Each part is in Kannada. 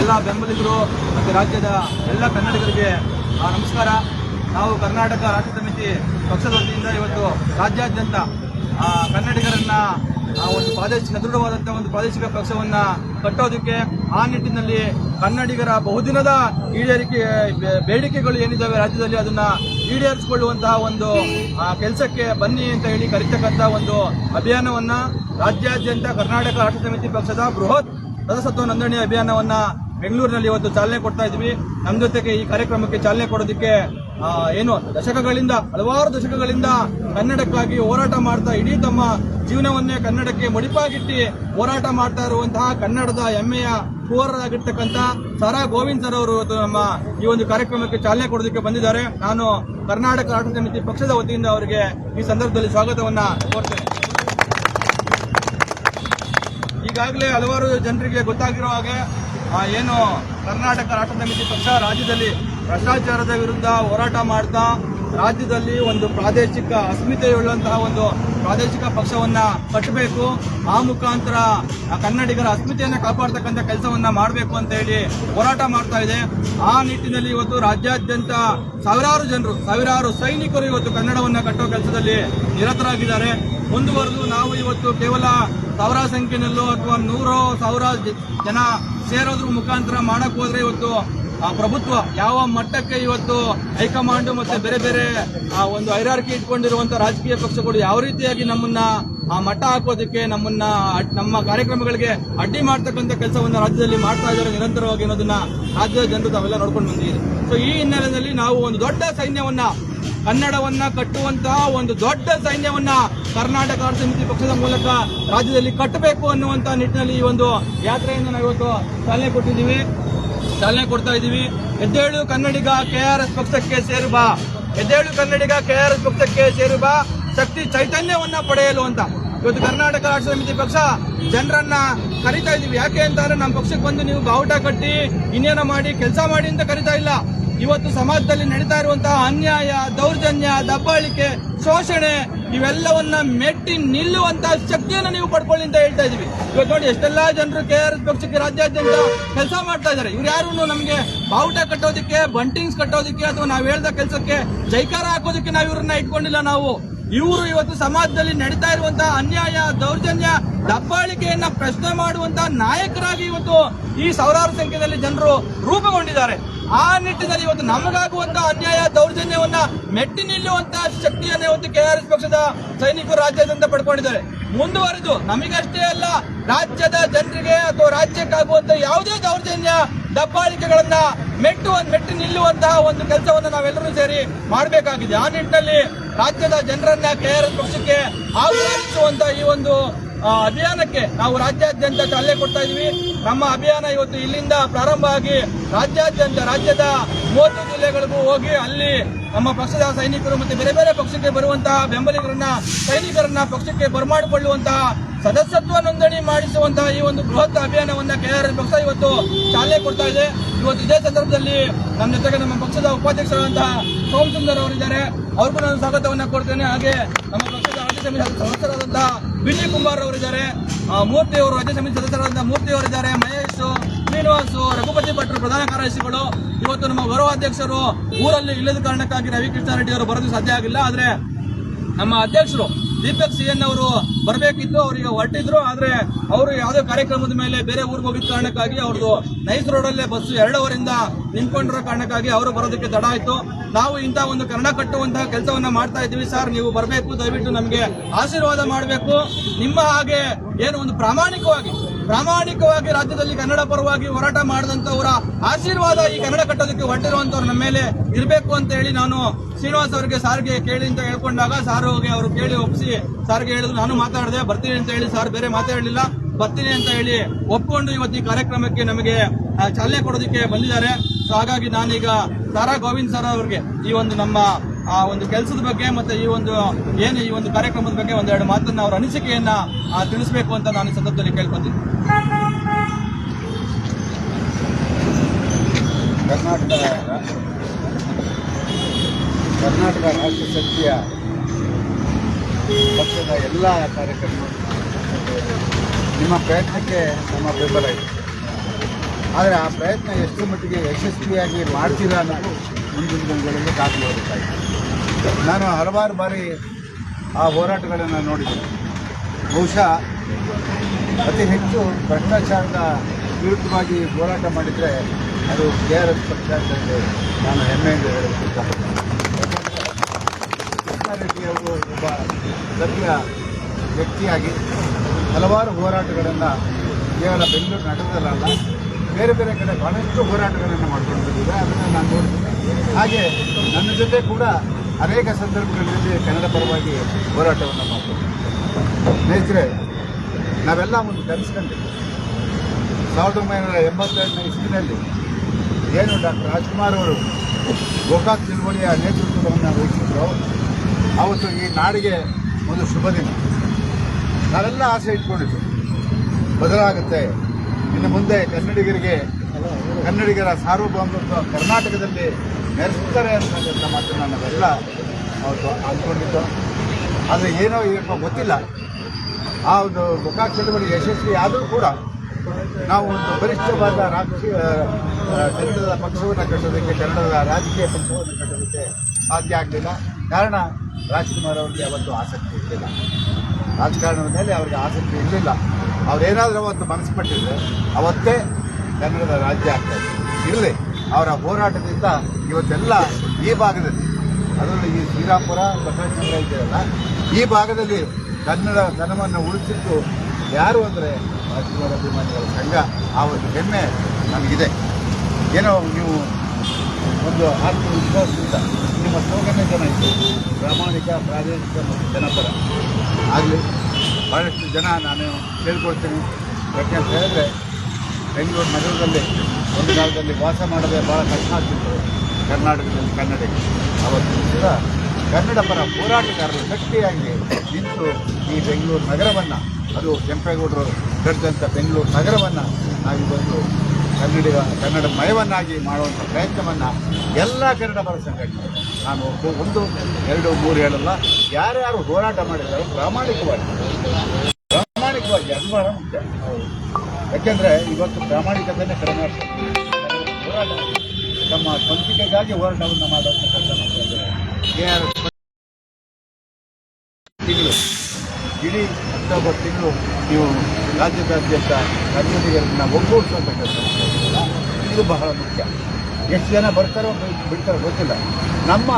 ಎಲ್ಲ ಬೆಂಬಲಿಗರು ಮತ್ತು ರಾಜ್ಯದ ಎಲ್ಲ ಕನ್ನಡಿಗರಿಗೆ ನಮಸ್ಕಾರ. ನಾವು ಕರ್ನಾಟಕ ರಾಷ್ಟ್ರ ಸಮಿತಿ ಪಕ್ಷದ ವತಿಯಿಂದ ಇವತ್ತು ರಾಜ್ಯಾದ್ಯಂತ ಕನ್ನಡಿಗರನ್ನು ಒಂದು ಪ್ರಾದೇಶಿಕ ಸದೃಢವಾದಂಥ ಒಂದು ಪ್ರಾದೇಶಿಕ ಪಕ್ಷವನ್ನ ಕಟ್ಟೋದಕ್ಕೆ ಆ ನಿಟ್ಟಿನಲ್ಲಿ ಕನ್ನಡಿಗರ ಬಹುದಿನದ ಈಡೇರಿಕೆ ಬೇಡಿಕೆಗಳು ಏನಿದ್ದಾವೆ ರಾಜ್ಯದಲ್ಲಿ ಅದನ್ನ ಈಡೇರಿಸಿಕೊಳ್ಳುವಂತಹ ಒಂದು ಕೆಲಸಕ್ಕೆ ಬನ್ನಿ ಅಂತ ಹೇಳಿ ಕರಿತಕ್ಕಂಥ ಒಂದು ಅಭಿಯಾನವನ್ನ ರಾಜ್ಯಾದ್ಯಂತ ಕರ್ನಾಟಕ ರಾಷ್ಟ್ರ ಸಮಿತಿ ಪಕ್ಷದ ಬೃಹತ್ ಸದಸ್ಯತ್ವ ನೋಂದಣಿ ಅಭಿಯಾನವನ್ನ ಬೆಂಗಳೂರಿನಲ್ಲಿ ಇವತ್ತು ಚಾಲನೆ ಕೊಡ್ತಾ ಇದ್ವಿ. ನಮ್ಮ ಜೊತೆಗೆ ಈ ಕಾರ್ಯಕ್ರಮಕ್ಕೆ ಚಾಲನೆ ಕೊಡೋದಕ್ಕೆ ಏನು, ದಶಕಗಳಿಂದ, ಹಲವಾರು ದಶಕಗಳಿಂದ ಕನ್ನಡಕ್ಕಾಗಿ ಹೋರಾಟ ಮಾಡ್ತಾ ಇಡೀ ತಮ್ಮ ಜೀವನವನ್ನೇ ಕನ್ನಡಕ್ಕೆ ಮುಡಿಪಾಗಿಟ್ಟು ಹೋರಾಟ ಮಾಡ್ತಾ ಇರುವಂತಹ ಕನ್ನಡದ ಹೆಮ್ಮೆಯ ಹೋರಾಗಿರ್ತಕ್ಕಂಥ ಸಾರಾ ಗೋವಿಂದ್ ಸರ್ ಅವರು ನಮ್ಮ ಈ ಒಂದು ಕಾರ್ಯಕ್ರಮಕ್ಕೆ ಚಾಲನೆ ಕೊಡೋದಕ್ಕೆ ಬಂದಿದ್ದಾರೆ. ನಾನು ಕರ್ನಾಟಕ ರಾಷ್ಟ್ರ ಸಮಿತಿ ಪಕ್ಷದ ವತಿಯಿಂದ ಅವರಿಗೆ ಈ ಸಂದರ್ಭದಲ್ಲಿ ಸ್ವಾಗತವನ್ನ ಕೋರ್ತೇನೆ. ಈಗಾಗಲೇ ಹಲವಾರು ಜನರಿಗೆ ಗೊತ್ತಾಗಿರೋ ಹಾಗೆ ಏನು ಕರ್ನಾಟಕ ರಾಷ್ಟ್ರ ಸಮಿತಿ ಪಕ್ಷ ರಾಜ್ಯದಲ್ಲಿ ಭ್ರಷ್ಟಾಚಾರದ ವಿರುದ್ಧ ಹೋರಾಟ ಮಾಡ್ತಾ ರಾಜ್ಯದಲ್ಲಿ ಒಂದು ಪ್ರಾದೇಶಿಕ ಅಸ್ಮಿತೆಯುಳ್ಳಂತಹ ಒಂದು ಪ್ರಾದೇಶಿಕ ಪಕ್ಷವನ್ನ ಕಟ್ಟಬೇಕು, ಆ ಮುಖಾಂತರ ಕನ್ನಡಿಗರ ಅಸ್ಮಿತೆಯನ್ನು ಕಾಪಾಡ್ತಕ್ಕಂಥ ಕೆಲಸವನ್ನ ಮಾಡಬೇಕು ಅಂತ ಹೇಳಿ ಹೋರಾಟ ಮಾಡ್ತಾ ಇದೆ. ಆ ನಿಟ್ಟಿನಲ್ಲಿ ಇವತ್ತು ರಾಜ್ಯಾದ್ಯಂತ ಸಾವಿರಾರು ಜನರು, ಸಾವಿರಾರು ಸೈನಿಕರು ಇವತ್ತು ಕನ್ನಡವನ್ನ ಕಟ್ಟೋ ಕೆಲಸದಲ್ಲಿ ನಿರತರಾಗಿದ್ದಾರೆ. ಮುಂದುವರೆದು ನಾವು ಇವತ್ತು ಕೇವಲ ಸಾವಿರ ಸಂಖ್ಯೆಯಲ್ಲೋ ಅಥವಾ ನೂರೋ ಸಾವಿರ ಜನ ಸೇರೋದ್ರ ಮುಖಾಂತರ ಮಾಡಕ್ ಹೋದ್ರೆ ಇವತ್ತು ಪ್ರಭುತ್ವ ಯಾವ ಮಟ್ಟಕ್ಕೆ ಇವತ್ತು ಹೈಕಮಾಂಡ್ ಮತ್ತೆ ಬೇರೆ ಬೇರೆ, ಆ, ಒಂದು ಐರಾರ್ಕಿ ಇಟ್ಕೊಂಡಿರುವಂತಹ ರಾಜಕೀಯ ಪಕ್ಷಗಳು ಯಾವ ರೀತಿಯಾಗಿ ನಮ್ಮನ್ನ, ಆ ಮಟ್ಟ ಹಾಕೋದಕ್ಕೆ ನಮ್ಮನ್ನ, ನಮ್ಮ ಕಾರ್ಯಕ್ರಮಗಳಿಗೆ ಅಡ್ಡಿ ಮಾಡ್ತಕ್ಕಂಥ ಕೆಲಸವನ್ನ ರಾಜ್ಯದಲ್ಲಿ ಮಾಡ್ತಾ ಇದ್ದಾರೆ ನಿರಂತರವಾಗಿ ಅನ್ನೋದನ್ನ ರಾಜ್ಯದ ಜನರು ತಾವೆಲ್ಲ ನೋಡ್ಕೊಂಡು ಬಂದಿದ್ದೀರಿ. ಸೊ ಈ ಹಿನ್ನೆಲೆಯಲ್ಲಿ ನಾವು ಒಂದು ದೊಡ್ಡ ಸೈನ್ಯವನ್ನ, ಕನ್ನಡವನ್ನ ಕಟ್ಟುವಂತಹ ಒಂದು ದೊಡ್ಡ ಸೈನ್ಯವನ್ನ ಕರ್ನಾಟಕ ಸಮಿತಿ ಪಕ್ಷದ ಮೂಲಕ ರಾಜ್ಯದಲ್ಲಿ ಕಟ್ಟಬೇಕು ಅನ್ನುವಂತ ನಿಟ್ಟಿನಲ್ಲಿ ಈ ಒಂದು ಯಾತ್ರೆಯನ್ನು ನಾವು ಇವತ್ತು ಚಾಲನೆ ಕೊಟ್ಟಿದ್ದೀವಿ. ಚಾಲನೆ ಕೊಡ್ತಾ ಇದ್ದೀವಿ. ಎದ್ದೇಳು ಕನ್ನಡಿಗ ಕೆಆರ್ಎಸ್ ಪಕ್ಷಕ್ಕೆ ಸೇರು ಬಾ ಎದ್ದೇಳು ಕನ್ನಡಿಗ ಕೆಆರ್ಎಸ್ ಪಕ್ಷಕ್ಕೆ ಸೇರು ಬಾ ಶಕ್ತಿ ಚೈತನ್ಯವನ್ನ ಪಡೆಯಲು ಅಂತ. ಇವತ್ತು ಕರ್ನಾಟಕ ರಾಷ್ಟ್ರ ಸಮಿತಿ ಪಕ್ಷ ಜನರನ್ನ ಕರಿತಾ ಇದೀವಿ ಯಾಕೆ ಅಂತಂದ್ರೆ ನಮ್ಮ ಪಕ್ಷಕ್ಕೆ ಬಂದು ನೀವು ಬಾವುಟ ಕಟ್ಟಿ, ಇನ್ನೇನೋ ಮಾಡಿ, ಕೆಲಸ ಮಾಡಿ ಅಂತ ಕರಿತಾ ಇಲ್ಲ. ಇವತ್ತು ಸಮಾಜದಲ್ಲಿ ನಡೀತಾ ಇರುವಂತಹ ಅನ್ಯಾಯ, ದೌರ್ಜನ್ಯ, ದಬ್ಬಾಳಿಕೆ, ಶೋಷಣೆ, ಇವೆಲ್ಲವನ್ನ ಮೆಟ್ಟಿ ನಿಲ್ಲುವಂತಹ ಶಕ್ತಿಯನ್ನು ನೀವು ಪಡ್ಕೊಳ್ಳಿ ಅಂತ ಹೇಳ್ತಾ ಇದೀವಿ. ಇವತ್ತು ನೋಡಿ, ಎಷ್ಟೆಲ್ಲಾ ಜನರು ಕೆ ಆರ್ ಎಸ್ ಪಕ್ಷಕ್ಕೆ ರಾಜ್ಯಾದ್ಯಂತ ಕೆಲಸ ಮಾಡ್ತಾ ಇದ್ದಾರೆ. ಇವ್ರು ಯಾರು ನಮಗೆ ಬಾವುಟ ಕಟ್ಟೋದಕ್ಕೆ, ಬಂಟಿಂಗ್ಸ್ ಕಟ್ಟೋದಕ್ಕೆ ಅಥವಾ ನಾವು ಹೇಳ್ದ ಕೆಲಸಕ್ಕೆ ಜೈಕಾರ ಹಾಕೋದಕ್ಕೆ ನಾವು ಇವ್ರನ್ನ ಇಟ್ಕೊಂಡಿಲ್ಲ ನಾವು. ಇವರು ಇವತ್ತು ಸಮಾಜದಲ್ಲಿ ನಡೀತಾ ಇರುವಂತಹ ಅನ್ಯಾಯ, ದೌರ್ಜನ್ಯ, ದಬ್ಬಾಳಿಕೆಯನ್ನ ಪ್ರಶ್ನೆ ಮಾಡುವಂತ ನಾಯಕರಾಗಿ ಇವತ್ತು ಈ ಸಾವಿರಾರು ಸಂಖ್ಯೆಯಲ್ಲಿ ಜನರು ರೂಪುಗೊಂಡಿದ್ದಾರೆ. ಆ ನಿಟ್ಟಿನಲ್ಲಿ ಇವತ್ತು ನಮಗಾಗುವಂತಹ ಅನ್ಯಾಯ, ದೌರ್ಜನ್ಯವನ್ನ ಮೆಟ್ಟಿ ನಿಲ್ಲುವಂತಹ ಶಕ್ತಿಯನ್ನ ಇವತ್ತು ಕೆಆರ್ಎಸ್ ಪಕ್ಷದ ಸೈನಿಕರು ರಾಜ್ಯಾದ್ಯಂತ ಪಡ್ಕೊಂಡಿದ್ದಾರೆ. ಮುಂದುವರೆದು ನಮಗಷ್ಟೇ ಅಲ್ಲ, ರಾಜ್ಯದ ಜನರಿಗೆ ಅಥವಾ ರಾಜ್ಯಕ್ಕಾಗುವಂತ ಯಾವುದೇ ದೌರ್ಜನ್ಯ, ದಬ್ಬಾಳಿಕೆಗಳನ್ನ ಮೆಟ್ಟು, ಮೆಟ್ಟಿ ನಿಲ್ಲುವಂತಹ ಒಂದು ಕೆಲಸವನ್ನು ನಾವೆಲ್ಲರೂ ಸೇರಿ ಮಾಡಬೇಕಾಗಿದೆ. ಆ ನಿಟ್ಟಿನಲ್ಲಿ ರಾಜ್ಯದ ಜನರನ್ನ ಕೆಆರ್ಎಸ್ ಪಕ್ಷಕ್ಕೆ ಆಹ್ವಾನಿಸುವಂತ ಈ ಒಂದು ಅಭಿಯಾನಕ್ಕೆ ನಾವು ರಾಜ್ಯಾದ್ಯಂತ ಚಾಲನೆ ಕೊಡ್ತಾ ಇದೀವಿ ನಮ್ಮ ಅಭಿಯಾನ ಇವತ್ತು ಇಲ್ಲಿಂದ ಪ್ರಾರಂಭ ಆಗಿ ರಾಜ್ಯಾದ್ಯಂತ, ರಾಜ್ಯದ ಮೂವತ್ತು ಜಿಲ್ಲೆಗಳಿಗೂ ಹೋಗಿ ಅಲ್ಲಿ ನಮ್ಮ ಪಕ್ಷದ ಸೈನಿಕರು ಮತ್ತೆ ಬೇರೆ ಬೇರೆ ಪಕ್ಷಕ್ಕೆ ಬರುವಂತಹ ಬೆಂಬಲಿಗರನ್ನ, ಸೈನಿಕರನ್ನ ಪಕ್ಷಕ್ಕೆ ಬರಮಾಡಿಕೊಳ್ಳುವಂತಹ ಸದಸ್ಯತ್ವ ನೋಂದಣಿ ಮಾಡಿಸುವಂತಹ ಈ ಒಂದು ಬೃಹತ್ ಅಭಿಯಾನವನ್ನ ಕೆಆರ್ ಪಕ್ಷ ಇವತ್ತು ಚಾಲನೆ ಕೊಡ್ತಾ ಇದೆ. ಇವತ್ತು ಇದೇ ಸಂದರ್ಭದಲ್ಲಿ ನಮ್ಮ ಜೊತೆಗೆ ನಮ್ಮ ಪಕ್ಷದ ಉಪಾಧ್ಯಕ್ಷರಾದಂತಹ ಸೋಮ್ ಸುಂದರ್ ಅವರಿದ್ದಾರೆ. ಅವ್ರಿಗೂ ನಾನು ಸ್ವಾಗತವನ್ನ ಕೊಡ್ತೇನೆ. ಹಾಗೆ ನಮ್ಮ ಪಕ್ಷದ ರಾಜ್ಯ ಸಮಿತಿ ಸದಸ್ಯರಾದಂತಹ ಬಿ ಕುಮಾರ್ ಅವರಿದ್ದಾರೆ. ಮೂರ್ತಿ ಅವರು ರಾಜ್ಯ ಸಮಿತಿ ಸದಸ್ಯರಾದಂತಹ ಮೂರ್ತಿ ಅವರಿದ್ದಾರೆ ಮಹೇಶ್ ಶ್ರೀನಿವಾಸು, ರಘುಪತಿ ಭಟ್ರು ಪ್ರಧಾನ ಕಾರ್ಯದರ್ಶಿಗಳು, ಇವತ್ತು ನಮ್ಮ ಗೌರವಾಧ್ಯಕ್ಷರು ಊರಲ್ಲಿ ಇಲ್ಲದ ಕಾರಣಕ್ಕಾಗಿ ರವಿಕೃಷ್ಣ ರೆಡ್ಡಿ ಅವರು ಬರೋದು ಸಾಧ್ಯ ಆಗಿಲ್ಲ. ಆದ್ರೆ ನಮ್ಮ ಅಧ್ಯಕ್ಷರು ದೀಪಕ್ ಸಿ ಎನ್ ಅವರು ಬರಬೇಕಿತ್ತು, ಅವರಿಗೆ ಹೊರಟಿದ್ರು. ಆದ್ರೆ ಅವರು ಯಾವುದೇ ಕಾರ್ಯಕ್ರಮದ ಮೇಲೆ ಬೇರೆ ಊರಿಗೆ ಹೋಗಿದ್ದ ಕಾರಣಕ್ಕಾಗಿ ಅವ್ರದ್ದು ನೈಸ್ ರೋಡಲ್ಲೇ ಬಸ್ ಎರಡವರಿಂದ ನಿಂತ್ಕೊಂಡಿರೋ ಕಾರಣಕ್ಕಾಗಿ ಅವರು ಬರೋದಕ್ಕೆ ತಡ ಆಯ್ತು. ನಾವು ಇಂಥ ಒಂದು ಕನ್ನಡ ಕಟ್ಟುವಂತಹ ಕೆಲಸವನ್ನ ಮಾಡ್ತಾ ಇದ್ದೀವಿ ಸರ್. ನೀವು ಬರಬೇಕು, ದಯವಿಟ್ಟು ನಮಗೆ ಆಶೀರ್ವಾದ ಮಾಡಬೇಕು. ನಿಮ್ಮ ಹಾಗೆ ಏನು ಒಂದು ಪ್ರಾಮಾಣಿಕವಾಗಿ ಪ್ರಾಮಾಣಿಕವಾಗಿ ರಾಜ್ಯದಲ್ಲಿ ಕನ್ನಡ ಪರವಾಗಿ ಹೋರಾಟ ಮಾಡಿದಂತವರ ಆಶೀರ್ವಾದ ಈ ಕನ್ನಡ ಕಟ್ಟೋದಕ್ಕೆ ಹೊರಟಿರುವಂತವ್ರು ನಮ್ಮ ಮೇಲೆ ಇರಬೇಕು ಅಂತ ಹೇಳಿ ನಾನು ಶ್ರೀನಿವಾಸ್ ಅವರಿಗೆ ಸಾರಿಗೆ ಕೇಳಿ ಅಂತ ಹೇಳ್ಕೊಂಡಾಗ ಸಾರು ಹೋಗಿ ಅವರು ಕೇಳಿ ಒಪ್ಪಿಸಿ ಸಾರಿಗೆ ಹೇಳಿದ್ರು. ನಾನು ಮಾತಾಡಿದೆ, ಬರ್ತೀನಿ ಅಂತ ಹೇಳಿ ಸಾರ್ ಬೇರೆ ಮಾತಾಡಲಿಲ್ಲ. ಬರ್ತೀನಿ ಅಂತ ಹೇಳಿ ಒಪ್ಪಿಕೊಂಡು ಇವತ್ತು ಈ ಕಾರ್ಯಕ್ರಮಕ್ಕೆ ನಮಗೆ ಚಾಲನೆ ಕೊಡೋದಕ್ಕೆ ಬಂದಿದ್ದಾರೆ. ಸೊ ಹಾಗಾಗಿ ನಾನೀಗ ಸಾರಾ ಗೋವಿಂದ್ ಸರ್ ಅವರಿಗೆ ಈ ಒಂದು ನಮ್ಮ, ಆ, ಒಂದು ಕೆಲಸದ ಬಗ್ಗೆ ಮತ್ತೆ ಈ ಒಂದು ಏನು ಈ ಒಂದು ಕಾರ್ಯಕ್ರಮದ ಬಗ್ಗೆ ಒಂದೆರಡು ಮಾತನ್ನ ಅವರ ಅನಿಸಿಕೆಯನ್ನ ತಿಳಿಸಬೇಕು ಅಂತ ನಾನು ಸಂದರ್ಭದಲ್ಲಿ ಕೇಳ್ಕೊತೀನಿ. ಕರ್ನಾಟಕ ಕರ್ನಾಟಕ ರಾಷ್ಟ್ರ ಶಕ್ತಿಯ ಪಕ್ಷದ ಎಲ್ಲ ಕಾರ್ಯಕರ್ತರು ನಿಮ್ಮ ಪ್ರಯತ್ನಕ್ಕೆ ನಮ್ಮ ಬೆಂಬಲ ಇದೆ. ಆದರೆ ಆ ಪ್ರಯತ್ನ ಎಷ್ಟು ಮಟ್ಟಿಗೆ ಯಶಸ್ವಿಯಾಗಿ ಮಾಡ್ತೀರಾ ಅನ್ನೋದು ಮುಂದಿನ ದಿನಗಳಲ್ಲಿ ಕಾಫಿ ಹೋಗುತ್ತಾಯಿತು ನಾನು ಹಲವಾರು ಬಾರಿ ಆ ಹೋರಾಟಗಳನ್ನು ನೋಡಿದ್ದೀನಿ. ಬಹುಶಃ ಅತಿ ಹೆಚ್ಚು ಭ್ರಷ್ಟಾಚಾರದ ವಿರುದ್ಧವಾಗಿ ಹೋರಾಟ ಮಾಡಿದರೆ ಅದು ಕೆ ಆರ್ ಎಸ್ ಪಕ್ಷ ನಾನು ಹೆಮ್ಮೆಯಿಂದ ಹೇಳಕ್ಕೆ ಒಬ್ಬ ಸಭ್ಯ ವ್ಯಕ್ತಿಯಾಗಿ ಹಲವಾರು ಹೋರಾಟಗಳನ್ನು ಕೇವಲ ಬೆಂಗಳೂರು ನಟದಲ್ಲ ಬೇರೆ ಬೇರೆ ಕಡೆ ಬಹಳಷ್ಟು ಹೋರಾಟಗಳನ್ನು ಮಾಡ್ಕೊಂಡು ಬಂದಿದೆ. ಅದನ್ನು ನಾನು ನೋಡ್ತೀನಿ. ಹಾಗೆ ನನ್ನ ಜೊತೆ ಕೂಡ ಅನೇಕ ಸಂದರ್ಭಗಳಲ್ಲಿ ಕನ್ನಡ ಪರವಾಗಿ ಹೋರಾಟವನ್ನು ಮಾಡ್ತೀನಿ ಸ್ನೇಹಿತರೆ ನಾವೆಲ್ಲ ಒಂದು ಕನಸ್ಕೊಂಡಿದ್ವಿ ಸಾವಿರದ ಒಂಬೈನೂರ ಎಂಬತ್ತೆರಡನೇ ಇಸ್ವಿನಲ್ಲಿ ಏನು ಡಾಕ್ಟರ್ ರಾಜ್ಕುಮಾರ್ ಅವರು ಗೋಕಾಕ್ ಚಳುವಳಿಯ ನೇತೃತ್ವವನ್ನು ವಹಿಸಿದ್ರು. ಅವತ್ತು ಈ ನಾಡಿಗೆ ಒಂದು ಶುಭ ದಿನ. ನಾವೆಲ್ಲ ಆಸೆ ಇಟ್ಕೊಂಡಿದ್ವಿ. ಬದಲಾಗುತ್ತೆ. ಇನ್ನು ಮುಂದೆ ಕನ್ನಡಿಗರಿಗೆ, ಕನ್ನಡಿಗರ ಸಾರ್ವಭೌಮತ್ವ ಕರ್ನಾಟಕದಲ್ಲಿ ನೆರೆಸ್ತಾರೆ ಅಂತಕ್ಕಂಥ ಮಾತನ್ನು ನಾವೆಲ್ಲ ಅವತ್ತು ಅಂದ್ಕೊಂಡಿದ್ದು. ಆದರೆ ಏನೋ ಏನೋ ಗೊತ್ತಿಲ್ಲ. ಆ ಒಂದು ಚಳವಳಿ ಯಶಸ್ವಿ ಆದರೂ ಕೂಡ ನಾವು ಒಂದು ಬಲಿಷ್ಠವಾದ ರಾಜಕೀಯ ಕನ್ನಡದ ಪಕ್ಷವನ್ನು ಕಟ್ಟೋದಕ್ಕೆ, ಕನ್ನಡದ ರಾಜಕೀಯ ಪಕ್ಷವನ್ನು ಕಟ್ಟೋದಕ್ಕೆ ಸಾಧ್ಯ ಆಗಲಿಲ್ಲ. ಕಾರಣ ರಾಜ್ಕುಮಾರ್ ಅವರಿಗೆ ಅವತ್ತು ಆಸಕ್ತಿ ಇರಲಿಲ್ಲ. ರಾಜಕಾರಣದ ಮೇಲೆ ಅವರಿಗೆ ಆಸಕ್ತಿ ಇರಲಿಲ್ಲ. ಅವರೇನಾದರೂ ಅವತ್ತು ಮನಸ್ಸು ಪಟ್ಟಿದ್ರೆ ಅವತ್ತೇ ಕನ್ನಡದ ರಾಜ್ಯ ಆಗ್ತದೆ ಇರಲಿ, ಅವರ ಹೋರಾಟದಿಂದ ಇವತ್ತೆಲ್ಲ ಈ ಭಾಗದಲ್ಲಿ, ಅದರಲ್ಲಿ ಈ ಶ್ರೀರಾಮಪುರ ಬಸವಚಂದ್ರ ಇದೆಯಲ್ಲ, ಈ ಭಾಗದಲ್ಲಿ ಕನ್ನಡ ಧನವನ್ನು ಉಳಿಸಿದ್ದು ಯಾರು ಅಂದರೆ ರಾಜ್ಕುಮಾರ್ ಅಭಿಮಾನಿಗಳ ಸಂಘ ಆ ಒಂದು ಹೆಮ್ಮೆ ನಮಗಿದೆ. ಏನೋ ನೀವು ಒಂದು ಆತ್ಮವಿಶ್ವಾಸದಿಂದ ನಿಮ್ಮ ಸ್ಲೋಗನ್ನೇ ಇದೆ ಪ್ರಾಮಾಣಿಕ, ಪ್ರಾದೇಶಿಕ ಮತ್ತು ಜನಪರ. ಆಗಲಿ ಭಾಳಷ್ಟು ಜನ ನಾನು ಕೇಳ್ಕೊಳ್ತೀನಿ. ಯಾಕೆಂತ ಹೇಳಿದ್ರೆ, ಬೆಂಗಳೂರು ನಗರದಲ್ಲಿ ಒಂದು ಕಾಲದಲ್ಲಿ ವಾಸ ಮಾಡದೆ ಭಾಳ ಕಷ್ಟ ಆಗ್ತಿತ್ತು ಕರ್ನಾಟಕದಲ್ಲಿ ಕನ್ನಡಕ್ಕೆ ಅವತ್ತು ಕೂಡ ಕನ್ನಡ ಪರ ಹೋರಾಟಗಾರರು ಗಟ್ಟಿಯಾಗಿ ನಿಂತು ಈ ಬೆಂಗಳೂರು ನಗರವನ್ನು, ಅದು ಕೆಂಪೇಗೌಡರು ಕಟ್ಟಿದಂಥ ಬೆಂಗಳೂರು ನಗರವನ್ನು ಕನ್ನಡಿಗ ಕನ್ನಡ ಮಯವನ್ನಾಗಿ ಮಾಡುವಂಥ ಪ್ರಯತ್ನವನ್ನು ಎಲ್ಲ ಕನ್ನಡ ಪರ ಸಂಘಟನೆ. ನಾನು ಒಂದು, ಎರಡು, ಮೂರು ಹೇಳಲ್ಲ. ಯಾರ್ಯಾರು ಹೋರಾಟ ಮಾಡಿದ್ದಾರೆ ಪ್ರಾಮಾಣಿಕವಾಗಿ. ಪ್ರಾಮಾಣಿಕವಾಗಿ ಅದು ಮುಖ್ಯ ಯಾಕೆಂದರೆ ಇವತ್ತು ಪ್ರಾಮಾಣಿಕತೆಯೇ ಕಡಿಮೆ ಹೋರಾಟ. ತಮ್ಮ ಸ್ವಂತಿಕೆಗಾಗಿ ಹೋರಾಟವನ್ನು ಮಾಡುವಂಥ ಕೆಲಸ ಮಾಡ್ತಾರೆ ತಿಂಗಳು, ಇಡೀ ಅಕ್ಟೋಬರ್ ತಿಂಗಳು ನೀವು ರಾಜ್ಯದಾದ್ಯಂತ ಕನ್ನಡಿಗರನ್ನ ಒಗ್ಗೂಡಿಸುವಂಥ ಇದು ಬಹಳ ಮುಖ್ಯ. ಎಷ್ಟು ಜನ ಬರ್ತಾರೋ ಬಿಡ್ತಾರೋ ಗೊತ್ತಿಲ್ಲ. ನಮ್ಮ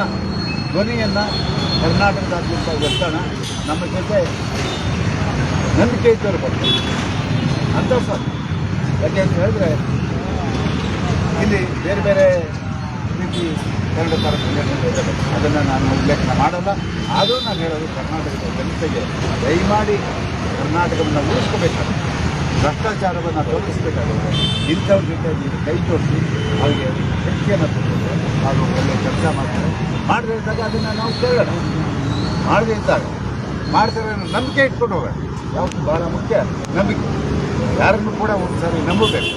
ಧ್ವನಿಯನ್ನು ಕರ್ನಾಟಕದಾದ್ಯಂತ ಎತ್ತೋಣ. ನಮ್ಮ ಜೊತೆ ನಂಬಿಕೆ ಇದ್ದವರು ಬರ್ತಾರೆ. ಅಂತ ಸರ್. ಯಾಕೆ ಅಂತ ಹೇಳಿದ್ರೆ, ಇಲ್ಲಿ ಬೇರೆ ಬೇರೆ ರೀತಿ ಪರ ಸಂಘಟನೆಗಳಿದ್ದಾವೆ ಅದನ್ನು ನಾನು ಉಲ್ಲೇಖನ ಮಾಡಲ್ಲ. ಆದರೂ ನಾನು ಹೇಳೋದು ಕರ್ನಾಟಕದ ಜನತೆಗೆ ದಯಮಾಡಿ ಕರ್ನಾಟಕವನ್ನು ಉಳಿಸ್ಕೋಬೇಕಾಗುತ್ತೆ. ಭ್ರಷ್ಟಾಚಾರವನ್ನು ತೋರಿಸ್ಬೇಕಾಗುತ್ತೆ. ಇಂಥವ್ರ ಜೊತೆ ನೀವು ಕೈ ಜೋಡಿಸಿ ಅವರಿಗೆ ಶಕ್ತಿಯನ್ನು ಕೊಟ್ಟು ಹಾಗೂ ಒಳ್ಳೆಯ ಕೆಲಸ ಮಾಡ್ತಾರೆ. ಮಾಡದೇ ಇದ್ದಾಗ ಅದನ್ನು ನಾವು ಕೇಳೋಣ. ಮಾಡದೇ ಇದ್ದಾಗ ಮಾಡ್ತಾರೆ ನಂಬಿಕೆ ಇಟ್ಕೊಂಡು ಹೋಗೋಣ. ಯಾವುದು ಭಾಳ ಮುಖ್ಯ? ನಂಬಿಕೆ. ಯಾರನ್ನು ಕೂಡ ಒಂದು ಸಾರಿ ನಂಬಬೇಕು.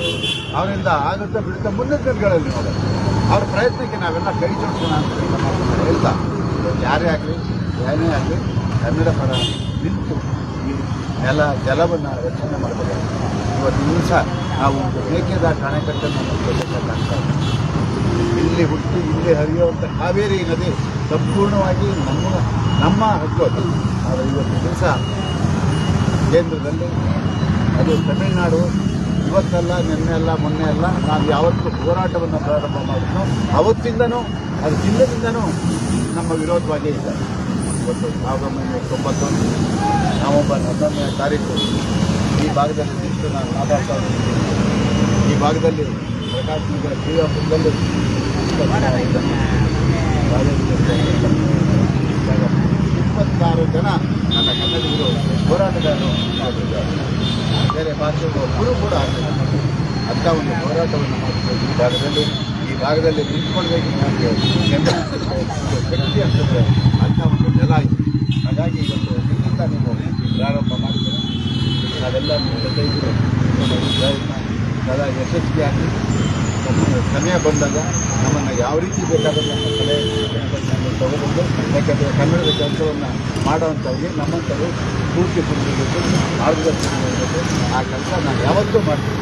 ಅವರಿಂದ ಆಗುತ್ತಾ ಬಿಡುತ್ತೆ ಮುಂದಿನ ದಿನಗಳಲ್ಲಿ ನೋಡೋಣ ಅವ್ರ ಪ್ರಯತ್ನಕ್ಕೆ ನಾವೆಲ್ಲ ಕೈ ಜೋಡಿಸೋಣ ಅಂತ ಹೇಳ್ತಾ. ಯಾರೇ ಆಗಲಿ, ಏನೇ ಆಗಲಿ, ಕನ್ನಡ ಪರ ನಿಂತು ಈ ನೆಲ, ಜಲವನ್ನು ರಕ್ಷಣೆ ಮಾಡಬೇಕು. ಇವತ್ತು ದಿವಸ ನಾವು ಒಂದು ಮೇಕೆದಾಟ ಅಣೆಕಟ್ಟನ್ನು ನೋಡ್ಕೋಬೇಕಾಗ್ತದೆ ಇಲ್ಲಿ ಹುಟ್ಟಿ ಇಲ್ಲಿ ಹರಿಯುವಂಥ ಕಾವೇರಿ ನದಿ ಸಂಪೂರ್ಣವಾಗಿ ನಮ್ಮ ನಮ್ಮ ಹಕ್ಕು ಅದು ಆದರೆ ಇವತ್ತು ದಿವಸ ಕೇಂದ್ರದಲ್ಲಿ, ಅದು ತಮಿಳುನಾಡು ಇವತ್ತಲ್ಲ, ನಿನ್ನೆ ಅಲ್ಲ ಮೊನ್ನೆ ಅಲ್ಲ ನಾವು ಯಾವತ್ತು ಹೋರಾಟವನ್ನು ಪ್ರಾರಂಭ ಮಾಡಿದ್ನೋ, ಅವತ್ತಿಂದನೂ, ಅದು ಜಿಲ್ಲೆಯಿಂದನೂ ನಮ್ಮ ವಿರೋಧವಾಗಿ ಇದೆ ಇವತ್ತು ಸಾವಿರದ ಒಂಬೈನೂರ ತೊಂಬತ್ತೊಂದು, ನವಂಬರ್ ಹನ್ನೊಂದನೇ ತಾರೀಕು, ಈ ಭಾಗದಲ್ಲಿ ನಿಂತು ನಾನು ಮಾತಾಡ್ತಾ ಈ ಭಾಗದಲ್ಲಿ ಪ್ರಕಾಶ್ ನಗರ ಶ್ರೀರಾಮಪುರದಲ್ಲಿ ಇಪ್ಪತ್ತಾರು ಜನ ನನ್ನ ಕನ್ನಡಿಗರು ಹೋರಾಟಗಾರರು ಆಗಿದ್ದಾರೆ. ಬೇರೆ ಭಾಷೆಗಳು ಕೂಡ ಆಗಬೇಕು ಅಂತ ಒಂದು ಹೋರಾಟವನ್ನು ಮಾಡಬೇಕು ಈ ಭಾಗದಲ್ಲಿ ಈ ಭಾಗದಲ್ಲಿ ನಿಂತ್ಕೊಳ್ಬೇಕು ನಮಗೆ ಶಕ್ತಿ ಅಂತಂದರೆ ಅಂಥ ಒಂದು ನೆಲ ಇದೆ ಹಾಗಾಗಿ ಇವತ್ತು ನಿಮ್ಮಿಂದ ನೀವು ಪ್ರಾರಂಭ ಮಾಡಿದ್ದೀರಿ ಅದೆಲ್ಲ ನಿಮ್ಮ ಜೊತೆ ಇದ್ದು ನಿಮ್ಮ ಈ ಪ್ರಯತ್ನ ಸದಾ ಯಶಸ್ವಿಯಾಗಿ ಸಮಯ ಬಂದಾಗ ನಮ್ಮನ್ನು ಯಾವ ರೀತಿ ಬೇಕಾದರೂ ನಮ್ಮ ಸಲಹೆ ತಗೊಬಂದು ಯಾಕಂದರೆ ಕನ್ನಡದ ಕೆಲಸವನ್ನು ಮಾಡೋವಂಥವ್ರಿಗೆ ನಮ್ಮಂಥವ್ರು ಪೂರ್ತಿ ಮಾರ್ಗದರ್ಶನ ಮಾಡಬೇಕು ಆ ಕೆಲಸ ನಾನು ಯಾವತ್ತೂ ಮಾಡ್ತೀನಿ.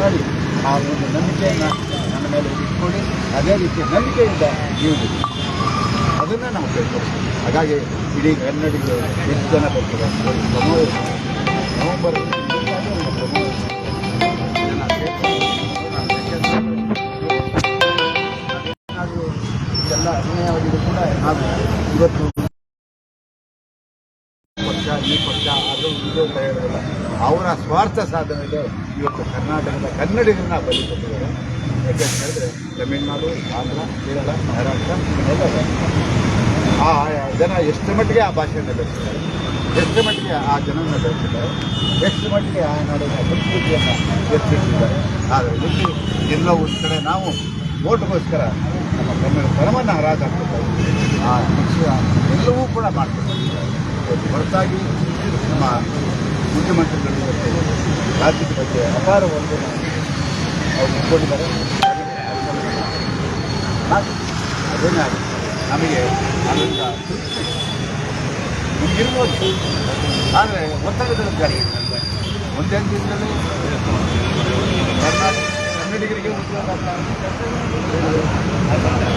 ಮಾಡಿ ಆ ಒಂದು ನಂಬಿಕೆಯನ್ನು ನನ್ನ ಮೇಲೆ ಇಟ್ಕೊಳ್ಳಿ ಅದೇ ರೀತಿ ನಂಬಿಕೆಯಿಂದ ನೀವು ಅದನ್ನು ನಾವು ಕೇಳ್ಕೊಳ್ತೀವಿ ಹಾಗಾಗಿ ಇಡೀ ಕನ್ನಡಿಗೆ ಎಷ್ಟು ಜನ ಬರ್ತಾರೆ ನವೆಂಬರ್ ಎಲ್ಲ ಅನ್ಯಾಯವಾಗಿದೆ ಕೂಡ. ನಾವು ಇವತ್ತು ಪಕ್ಷ, ಈ ಪಕ್ಷ ಅದು ಇದು ಅಂತ ಅವರ ಸ್ವಾರ್ಥ ಸಾಧನೆಗೆ ಇವತ್ತು ಕರ್ನಾಟಕದ ಕನ್ನಡಿಗರನ್ನ ಬಲಿ ಕೊಟ್ಟಿದ್ದಾರೆ ಯಾಕೆಂತ ಹೇಳಿದ್ರೆ ತಮಿಳುನಾಡು, ಆಂಧ್ರ, ಕೇರಳ, ಮಹಾರಾಷ್ಟ್ರ ಎಲ್ಲ ಆ ಜನ ಎಷ್ಟು ಮಟ್ಟಿಗೆ ಆ ಭಾಷೆಯನ್ನು ಬೆಳೆಸಿದ್ದಾರೆ? ಎಷ್ಟು ಮಟ್ಟಿಗೆ ಆ ಜನನ ಬೆಳೆಸಿದ್ದಾರೆ? ಎಷ್ಟು ಮಟ್ಟಿಗೆ ಆ ನಾಡಿನ ಸಂಸ್ಕೃತಿಯನ್ನು ಎತ್ತಿಟ್ಟಿದ್ದಾರೆ ಆದರೆ ಇಲ್ಲಿ ಎಲ್ಲೋ ಒಂದು ಕಡೆ ನಾವು ಓಟ್ಗೋಸ್ಕರ ನಮ್ಮ ಕನ್ನಡ ತನವನ್ನು ಹರಾಜಾಗ್ತಿದ್ದಾರೆ ಆ ಪಕ್ಷ ಎಲ್ಲವೂ ಕೂಡ ಮಾಡ್ತಿದ್ದಾರೆ ಇವತ್ತು ಹೊರತಾಗಿ ನಮ್ಮ ಮುಖ್ಯಮಂತ್ರಿಗಳು ಇವತ್ತು ರಾಜ್ಯದ ಬಗ್ಗೆ ಅಪಾರ ಒಂದು ಅವ್ರು ಇಟ್ಕೊಂಡಿದ್ದಾರೆ ಹಾಗೆ ಅದೇನೇ ಆಗಲಿ ನಮಗೆ ಅದರಿಂದ ಇರ್ಬೋದು ಆದರೆ ಒತ್ತಡದ ಜಾರಿ ಒಂದೇ ದಿನದಲ್ಲಿ ಕರ್ನಾಟಕ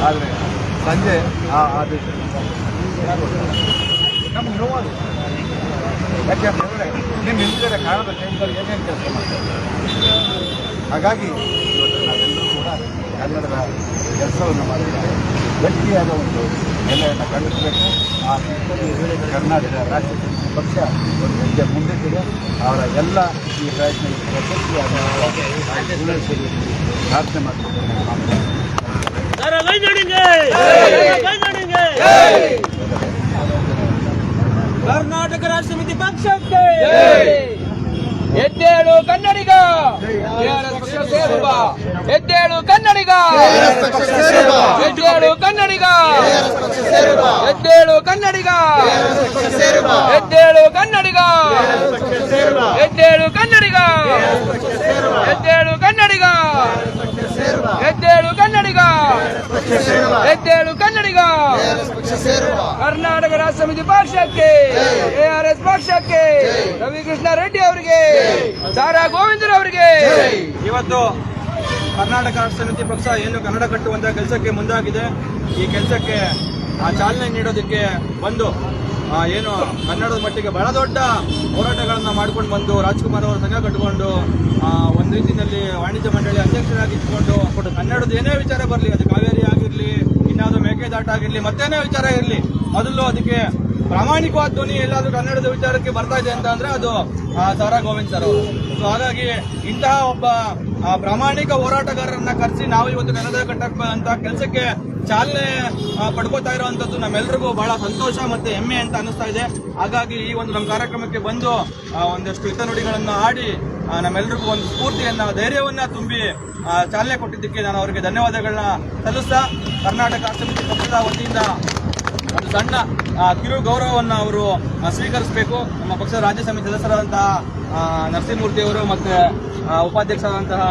ಆದರೆ ಸಂಜೆ ಆ ಆದೇಶ. ಯಾಕೆ ನಿಮ್ಮ ಕಾರಣದ ಕಾಣದ ಟೈಮ್ಗಳು ಕೆಲಸ ಮಾಡ್ತಾರೆ ಹಾಗಾಗಿ ಇವತ್ತು ನಾವೆಲ್ಲರೂ ಕೂಡ ಕನ್ನಡದ ಕೆಲಸವನ್ನು ಮಾಡಿದರೆ ಗಟ್ಟಿಯಾದ ಒಂದು ನೆಲೆಯನ್ನು ಕಂಡುಕೊಳ್ಳಬೇಕು ಆ ಕರ್ನಾಟಕ ಸಮಿತಿ ಪಕ್ಷ ಒಂದು ಹೆಜ್ಜೆ ಮುಂದಿಟ್ಟಿದೆ ಅವರ ಎಲ್ಲ ಈ ಪ್ರಯತ್ನ ಪ್ರಾರ್ಥನೆ ಮಾಡ್ತಿದ್ದೇನೆ! ಕರ್ನಾಟಕ ರಾಜ್ಯ ಸಮಿತಿ ಪಕ್ಷಕ್ಕೆ ಎದ್ದೇಳು ಕನ್ನಡಿಗ! ಪಕ್ಷ ಸೇರುವ ಎದ್ದೇಳು ಕನ್ನಡಿಗ. ಎದ್ದೇಳು ಕನ್ನಡಿಗ. ಎದ್ದೇಳು ಕನ್ನಡಿಗ. ಎದ್ದೇಳು ಕನ್ನಡಿಗ. ಎದ್ದೇಳು ಕನ್ನಡಿಗ. ಎದ್ದೇಳು ಕನ್ನಡಿಗ. ಎದ್ದೇಳು ಕನ್ನಡಿಗ. ಎದ್ದೇಳು ಕನ್ನಡಿಗ. ಕರ್ನಾಟಕ ರಾಷ್ಟ್ರ ಸಮಿತಿ ಪಕ್ಷಕ್ಕೆ ಎಆರ್ಎಸ್ ಪಕ್ಷಕ್ಕೆ. ರವಿಕೃಷ್ಣ ರೆಡ್ಡಿ ಅವರಿಗೆ. ಸಾರಾ ಗೋವಿಂದರ್ ಅವರಿಗೆ ಇವತ್ತು ಕರ್ನಾಟಕ ರಾಷ್ಟ್ರ ಸಮಿತಿ ಪಕ್ಷ ಏನು ಕನ್ನಡ ಕಟ್ಟುವಂತಹ ಕೆಲಸಕ್ಕೆ ಮುಂದಾಗಿದೆ. ಈ ಕೆಲಸಕ್ಕೆ ಆ ಚಾಲನೆ ನೀಡೋದಕ್ಕೆ ಬಂದು ಏನು ಕನ್ನಡದ ಮಟ್ಟಿಗೆ ಬಹಳ ದೊಡ್ಡ ಹೋರಾಟಗಳನ್ನು ಮಾಡ್ಕೊಂಡು ಬಂದು ರಾಜ್ಕುಮಾರ್ ಅವರ ಸಂಘ ಕಟ್ಟಿಕೊಂಡು ಒಂದು ರೀತಿಯಲ್ಲಿ ವಾಣಿಜ್ಯ ಮಂಡಳಿ ಅಧ್ಯಕ್ಷರಾಗಿ ಇಟ್ಕೊಂಡು ಕನ್ನಡದ ಏನೇ ವಿಚಾರ ಬರಲಿ, ಅದು ಕಾವೇರಿ ಆಗಿರಲಿ, ಇನ್ನಾದರೂ ಮೇಕೆದಾಟ ಆಗಿರಲಿ, ಮತ್ತೇನೇ ವಿಚಾರ ಇರಲಿ, ಮೊದಲು ಅದಕ್ಕೆ ಪ್ರಾಮಾಣಿಕವಾದ ಧ್ವನಿ ಎಲ್ಲಾದರೂ ಕನ್ನಡದ ವಿಚಾರಕ್ಕೆ ಬರ್ತಾ ಇದೆ ಅಂತ ಅಂದ್ರೆ ಅದು ಸಾರಾ ಗೋವಿಂದ್ ಸರ್ ಅವರು. ಸೊ ಹಾಗಾಗಿ ಇಂತಹ ಒಬ್ಬ ಪ್ರಾಮಾಣಿಕ ಹೋರಾಟಗಾರರನ್ನ ಕರೆಸಿ ನಾವು ಇವತ್ತು ಕನ್ನಡ ಕಟ್ಟಕ ಅಂತ ಕೆಲಸಕ್ಕೆ ಚಾಲನೆ ಪಡ್ಕೋತಾ ಇರುವಂತದ್ದು ನಮ್ಮೆಲ್ರಿಗೂ ಬಹಳ ಸಂತೋಷ ಮತ್ತೆ ಹೆಮ್ಮೆ ಅಂತ ಅನಿಸ್ತಾ ಇದೆ. ಹಾಗಾಗಿ ಈ ಒಂದು ನಮ್ಮ ಕಾರ್ಯಕ್ರಮಕ್ಕೆ ಬಂದು ಒಂದಷ್ಟು ಹಿತನುಡಿಗಳನ್ನು ಆಡಿ ನಮ್ಮೆಲ್ಲರಿಗೂ ಒಂದು ಸ್ಫೂರ್ತಿಯನ್ನ, ಧೈರ್ಯವನ್ನ ತುಂಬಿ ಚಾಲನೆ ಕೊಟ್ಟಿದ್ದಕ್ಕೆ ನಾನು ಅವರಿಗೆ ಧನ್ಯವಾದಗಳನ್ನ ಸಲ್ಲಿಸ್ತಾ, ಕರ್ನಾಟಕ ಸಮಿತಿ ಪಕ್ಷದ ವತಿಯಿಂದ ಒಂದು ಸಣ್ಣ ಕಿರು ಗೌರವವನ್ನು ಅವರು ಸ್ವೀಕರಿಸಬೇಕು. ನಮ್ಮ ಪಕ್ಷದ ರಾಜ್ಯ ಸಮಿತಿ ಸದಸ್ಯರಾದಂತಹ ನರಸಿಂಹಮೂರ್ತಿ ಅವರು ಮತ್ತೆ ಉಪಾಧ್ಯಕ್ಷರಾದಂತಹ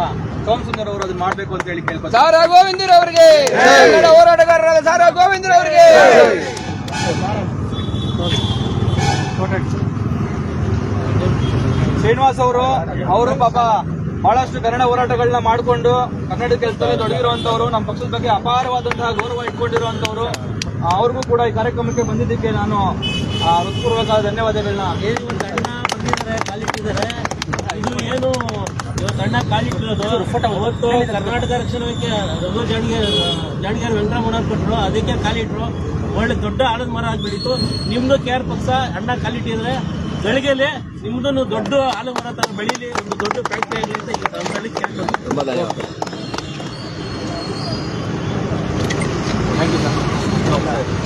ಸೋಮಸುಂದರ್ ಅವರು ಅದನ್ನ ಮಾಡಬೇಕು ಅಂತ ಹೇಳಿ ಕೇಳ್ಕೊತಾರೆ ಸಾರಾ ಗೋವಿಂದರ್ ಅವರಿಗೆ. ಕನ್ನಡ ಹೋರಾಟಗಾರರಾದ ಸಾರಾ ಗೋವಿಂದರ್ ಅವರಿಗೆ. ಶ್ರೀನಿವಾಸ್ ಅವರು ಅವರು ಪಾಪ ಬಹಳಷ್ಟು ಕನ್ನಡ ಹೋರಾಟಗಳನ್ನ ಮಾಡಿಕೊಂಡು ಕನ್ನಡ ಕೆಲಸದಲ್ಲಿ ತೊಡಗಿರುವಂತವರು ನಮ್ಮ ಪಕ್ಷದ ಬಗ್ಗೆ ಅಪಾರವಾದಂತಹ ಗೌರವ ಇಟ್ಕೊಂಡಿರುವಂತವರು. ಅವ್ರಿಗೂ ಕೂಡ ಈ ಕಾರ್ಯಕ್ರಮಕ್ಕೆ ಬಂದಿದ್ದಕ್ಕೆ ನಾನು ಹೃತ್ಪೂರ್ವಕ ಧನ್ಯವಾದಗಳನ್ನ ಬಂದಿದ್ದಾರೆ ಕಾಲಿಟ್ಟಿದ್ದಾರೆ ಇದು ಏನು ಸಣ್ಣ ಕಾಲಿಟ್ಟಿರೋದು ಅವತ್ತು ಕರ್ನಾಟಕ ರಕ್ಷಣೆಗೆ ರಘು ಜಾಣಿಗೆ ಜಾಣಗೆರ್ ವೆಂಕಟರಮಣ ಕೊಟ್ಟರು ಅದಕ್ಕೆ ಕಾಲಿಟ್ರು ಒಳ್ಳೆ ದೊಡ್ಡ ಆಲದ ಮರ ಆಗ್ಬಿಟ್ಟಿತ್ತು. ನಿಮ್ದು ಕೆ ಆರ್ ಪಕ್ಷ ಅಣ್ಣ ಕಾಲಿಟ್ಟಿದ್ರೆ ಬೆಳಗ್ಗೆಲೆ ನಿಮ್ದನ್ನು ದೊಡ್ಡ ಆಲದ ಮರ ತರ ಬೆಳೀಲಿ ಒಂದು ದೊಡ್ಡ ಫ್ಯಾಕ್ಟ್ರಿ ಆಗಲಿ ಅಂತ ಈ ಕೇಳ್ಕೊಂಡು Hello.